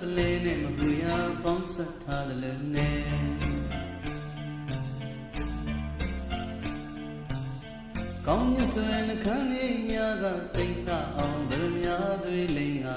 ပလဲနဲ့မဘူးရပေါင်းဆက်ထားတယ်လို့နဲ့ကောင်းမြတ်တဲ့နှခမ်းလေးများကတိတ်တာအောင်ဗရမများသွေးလိမ်ငါ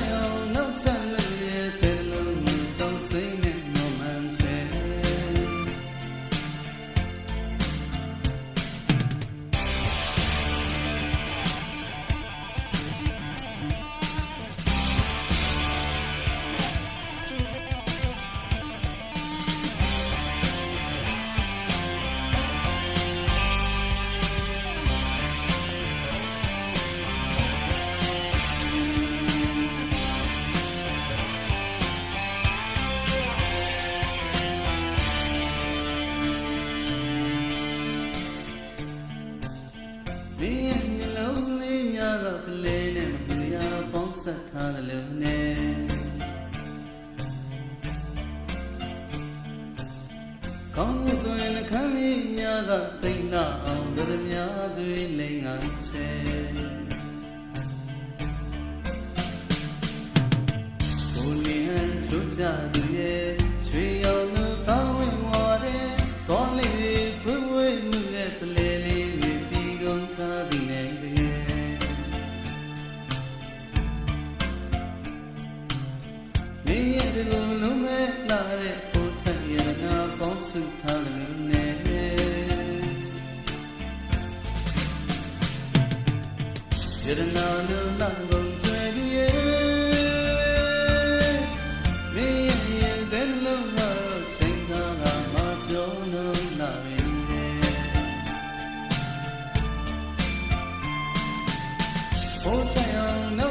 ကပလဲနဲ့မပြရပေါင်းဆက်ထားတယ်လို့နဲ့ကောင်းတဲ့သွေးနှခမ်းလေးများကတိတ်နာအောင်ဒရများသွေးလိမ်ငါချဲ မင်းရဲ့ဒီလိုလုံးမဲ့လာတဲ့ပို့ထက်ရနာပေါင်းစုထားတယ်နဲ့ရနာလုံးလာကုန်ချွေရဲ့မင်းရဲ့ဒီလိုလုံးစင်ကားကမကြောလုံးလာရင်ဘိုးတရား